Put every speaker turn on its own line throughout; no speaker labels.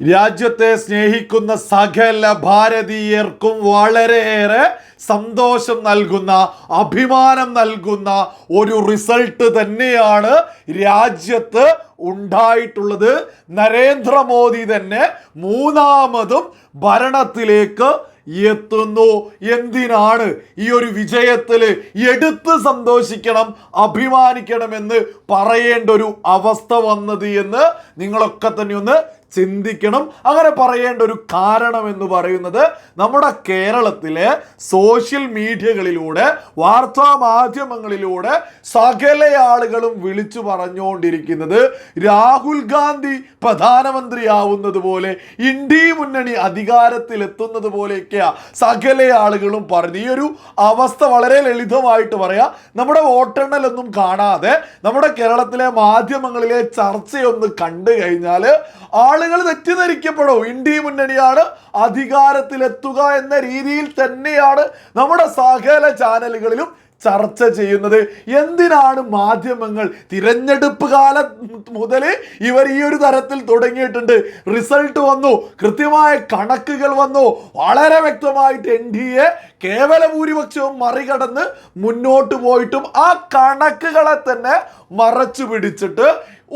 രാജ്യത്തെ സ്നേഹിക്കുന്ന സകല ഭാരതീയർക്കും വളരെയേറെ സന്തോഷം നൽകുന്ന അഭിമാനം നൽകുന്ന ഒരു റിസൾട്ട് തന്നെയാണ് രാജ്യത്ത് ഉണ്ടായിട്ടുള്ളത്. നരേന്ദ്രമോദി തന്നെ മൂന്നാമതും ഭരണത്തിലേക്ക് എത്തുന്നു. എന്തിനാണ് ഈ ഒരു വിജയത്തിൽ എടുത്ത് സന്തോഷിക്കണം അഭിമാനിക്കണമെന്ന് പറയേണ്ട ഒരു അവസ്ഥ വന്നത് എന്ന് നിങ്ങളൊക്കെ തന്നെ ഒന്ന് ചിന്തിക്കണം. അങ്ങനെ പറയേണ്ട ഒരു കാരണം എന്ന് പറയുന്നത് നമ്മുടെ കേരളത്തിലെ സോഷ്യൽ മീഡിയകളിലൂടെ വാർത്താ മാധ്യമങ്ങളിലൂടെ സകല ആളുകളും വിളിച്ചു പറഞ്ഞുകൊണ്ടിരിക്കുന്നത് രാഹുൽ ഗാന്ധി പ്രധാനമന്ത്രിയാവുന്നത് പോലെ ഇന്ത്യ മുന്നണി അധികാരത്തിലെത്തുന്നത് പോലെയൊക്കെയാ സകല ആളുകളും പറഞ്ഞു. ഈ ഒരു അവസ്ഥ വളരെ ലളിതമായിട്ട് പറയാം നമ്മുടെ വോട്ടെണ്ണലൊന്നും കാണാതെ നമ്മുടെ കേരളത്തിലെ മാധ്യമങ്ങളിലെ ചർച്ചയൊന്ന് കണ്ടു കഴിഞ്ഞാൽ ആളുകൾ തെറ്റിദ്ധരിക്കപ്പെടും. ഇന്ത്യ മുന്നണിയാണ് അധികാരത്തിലെത്തുക എന്ന രീതിയിൽ തന്നെയാണ് നമ്മുടെ സകല ചാനലുകളിലും ചർച്ച ചെയ്യുന്നത് എന്തിനാണ് മാധ്യമങ്ങൾ തിരഞ്ഞെടുപ്പ് കാലം മുതൽ ഇവർ ഈ ഒരു തരത്തിൽ തുടങ്ങിയിട്ടുണ്ട്? റിസൾട്ട് വന്നു കൃത്യമായ കണക്കുകൾ വന്നു വളരെ വ്യക്തമായിട്ട് എൻ ഡി എ കേവല ഭൂരിപക്ഷവും മറികടന്ന് മുന്നോട്ട് പോയിട്ടും ആ കണക്കുകളെ തന്നെ മറച്ചു പിടിച്ചിട്ട്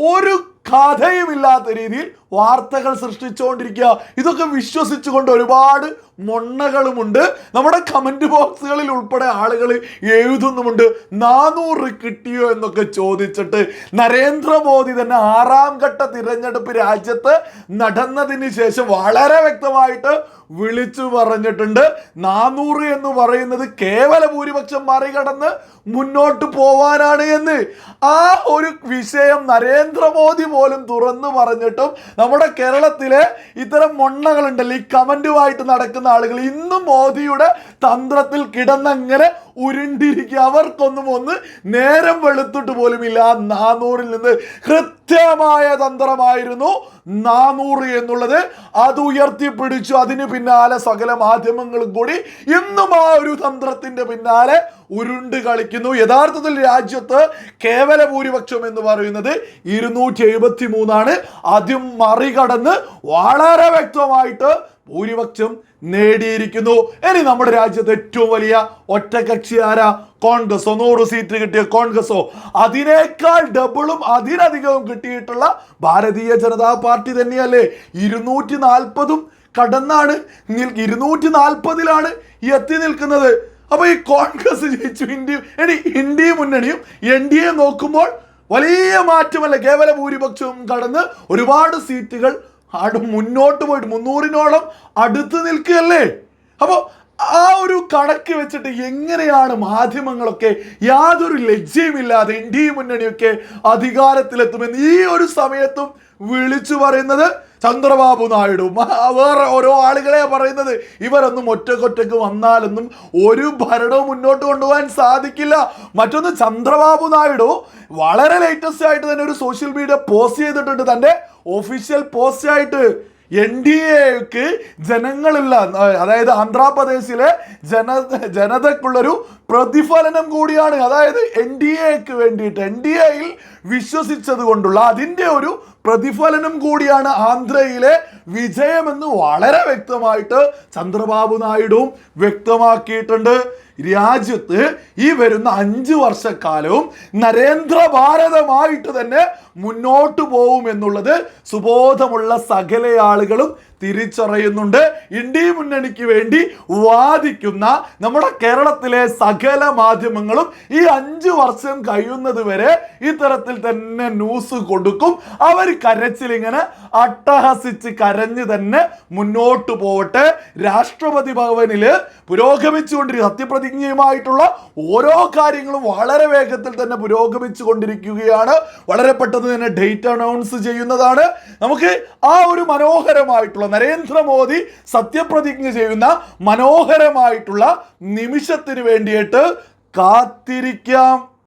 ഒരു കഥയുമില്ലാത്ത രീതിയിൽ വാർത്തകൾ സൃഷ്ടിച്ചുകൊണ്ടിരിക്കുക. ഇതൊക്കെ വിശ്വസിച്ചുകൊണ്ട് ഒരുപാട് മൊണ്ണകളുമുണ്ട്. നമ്മുടെ കമന്റ് ബോക്സുകളിൽ ഉൾപ്പെടെ ആളുകൾ എഴുതുന്നുമുണ്ട്. നാനൂറ് കിട്ടിയോ എന്നൊക്കെ ചോദിച്ചിട്ട് നരേന്ദ്രമോദി തന്നെ ആറാം ഘട്ട തിരഞ്ഞെടുപ്പ് രാജ്യത്ത് നടന്നതിന് ശേഷം വളരെ വ്യക്തമായിട്ട് വിളിച്ചു പറഞ്ഞിട്ടുണ്ട്. നാനൂറ് എന്ന് പറയുന്നത് കേവല ഭൂരിപക്ഷം മറികടന്ന് മുന്നോട്ട് പോവാനാണ് എന്ന്. ആ ഒരു വിഷയം നരേന്ദ്രമോദി പോലും തുറന്നു പറഞ്ഞിട്ടും നമ്മുടെ കേരളത്തിലെ ഇത്തരം മൊണ്ണകളുണ്ടല്ലോ. ഈ കമന്റുമായിട്ട് നടക്കുന്ന ആളുകൾ ഇന്നും മോദിയുടെ തന്ത്രത്തിൽ കിടന്നങ്ങനെ ഉരുണ്ടിരിക്കുക. അവർക്കൊന്നും ഒന്ന് നേരം വെളുത്തിട്ട് പോലുമില്ല. നാനൂറിൽ നിന്ന് കൃത്യമായ തന്ത്രമായിരുന്നു നാനൂറ് എന്നുള്ളത്. അത് ഉയർത്തിപ്പിടിച്ചു. അതിന് പിന്നാലെ സകല മാധ്യമങ്ങളും കൂടി ഇന്നും ആ ഒരു തന്ത്രത്തിന്റെ പിന്നാലെ ഉരുണ്ട് കളിക്കുന്നു. യഥാർത്ഥത്തിൽ രാജ്യത്ത് കേവല ഭൂരിപക്ഷം എന്ന് പറയുന്നത് ഇരുന്നൂറ്റി എഴുപത്തി മൂന്നാണ് അതും മറികടന്ന് വളരെ വ്യക്തമായിട്ട് ഭൂരിപക്ഷം നേടിയിരിക്കുന്നു. ഇനി നമ്മുടെ രാജ്യത്ത് ഏറ്റവും വലിയ ഒറ്റകക്ഷി ആരാ? കോൺഗ്രസോ? നൂറ് സീറ്റ് കിട്ടിയ കോൺഗ്രസോ? അതിനേക്കാൾ ഡബിളും അതിനധികവും കിട്ടിയിട്ടുള്ള ഭാരതീയ ജനതാ പാർട്ടി തന്നെയല്ലേ? ഇരുന്നൂറ്റി നാൽപ്പതും കടന്നാണ് ഇരുന്നൂറ്റി നാൽപ്പതിലാണ് എത്തി നിൽക്കുന്നത്. അപ്പൊ ഈ കോൺഗ്രസ് ജയിച്ചു. ഇന്ത്യ ഇനി ഇന്ത്യ മുന്നണിയും എൻ ഡി എ നോക്കുമ്പോൾ വലിയ മാറ്റമല്ല. കേവല ഭൂരിപക്ഷവും കടന്ന് ഒരുപാട് സീറ്റുകൾ അടു മുന്നോട്ട് പോയിട്ട് മുന്നൂറിനോളം അടുത്ത് നിൽക്കുകയല്ലേ? അപ്പോൾ ആ ഒരു കണക്ക് വെച്ചിട്ട് എങ്ങനെയാണ് മാധ്യമങ്ങളൊക്കെ യാതൊരു ലജ്ജയുമില്ലാതെ ഇന്ത്യ മുന്നണിയൊക്കെ അധികാരത്തിലെത്തുമെന്ന് ഈ ഒരു സമയത്തും വിളിച്ചു പറയുന്നത്? ചന്ദ്രബാബു നായിഡു. വേറെ ഓരോ ആളുകളെ പറയുന്നത് ഇവരൊന്നും ഒറ്റക്കൊറ്റക്ക് വന്നാലൊന്നും ഒരു ഭരണവും മുന്നോട്ട് കൊണ്ടുപോകാൻ സാധിക്കില്ല. മറ്റൊന്ന് ചന്ദ്രബാബു നായിഡു വളരെ ലേറ്റസ്റ്റ് ആയിട്ട് തന്നെ ഒരു സോഷ്യൽ മീഡിയ പോസ്റ്റ് ചെയ്തിട്ടുണ്ട്. തന്റെ ഒഫീഷ്യൽ പോസ്റ്റ് ആയിട്ട് എൻ ഡി എക്ക് ജനങ്ങളുള്ള അതായത് ആന്ധ്രാപ്രദേശിലെ ജന ജനതക്കുള്ളൊരു പ്രതിഫലനം കൂടിയാണ്. അതായത് എൻ ഡി എക്ക് വേണ്ടിയിട്ട് എൻ ഡി എയിൽ വിശ്വസിച്ചത് കൊണ്ടുള്ള അതിന്റെ ഒരു പ്രതിഫലനം കൂടിയാണ് ആന്ധ്രയിലെ വിജയമെന്ന് വളരെ വ്യക്തമായിട്ട് ചന്ദ്രബാബു നായിഡുവും വ്യക്തമാക്കിയിട്ടുണ്ട്. രാജ്യത്ത് ഈ വരുന്ന അഞ്ച് വർഷക്കാലവും നരേന്ദ്ര ഭാരതമായിട്ട് തന്നെ മുന്നോട്ട് പോകും എന്നുള്ളത് സുബോധമുള്ള സകല ആളുകളും തിരിച്ചറിയുന്നുണ്ട്. ഇന്ത്യ മുന്നണിക്ക് വേണ്ടി വാദിക്കുന്ന നമ്മുടെ കേരളത്തിലെ സകല മാധ്യമങ്ങളും ഈ അഞ്ചു വർഷം കഴിയുന്നത് വരെ ഇത്തരത്തിൽ തന്നെ ന്യൂസ് കൊടുക്കും. അവർ കരച്ചിലിങ്ങനെ അട്ടഹസിച്ച് കരഞ്ഞ് തന്നെ മുന്നോട്ട് പോവട്ടെ. രാഷ്ട്രപതി ഭവനിൽ പുരോഗമിച്ചുകൊണ്ടിരിക്കുന്ന സത്യപ്രതിജ്ഞയുമായിട്ടുള്ള ഓരോ കാര്യങ്ങളും വളരെ വേഗത്തിൽ തന്നെ പുരോഗമിച്ചു കൊണ്ടിരിക്കുകയാണ് വളരെ പെട്ടെന്ന് തന്നെ ഡേറ്റ് അനൗൺസ് ചെയ്യുന്നതാണ്. നമുക്ക് ആ ഒരു മനോഹരമായിട്ടുള്ള നരേന്ദ്രമോദി സത്യപ്രതിജ്ഞ ചെയ്യുന്ന മനോഹരമായിട്ടുള്ള നിമിഷത്തിന് വേണ്ടിയിട്ട് കാത്തിരിക്കാം.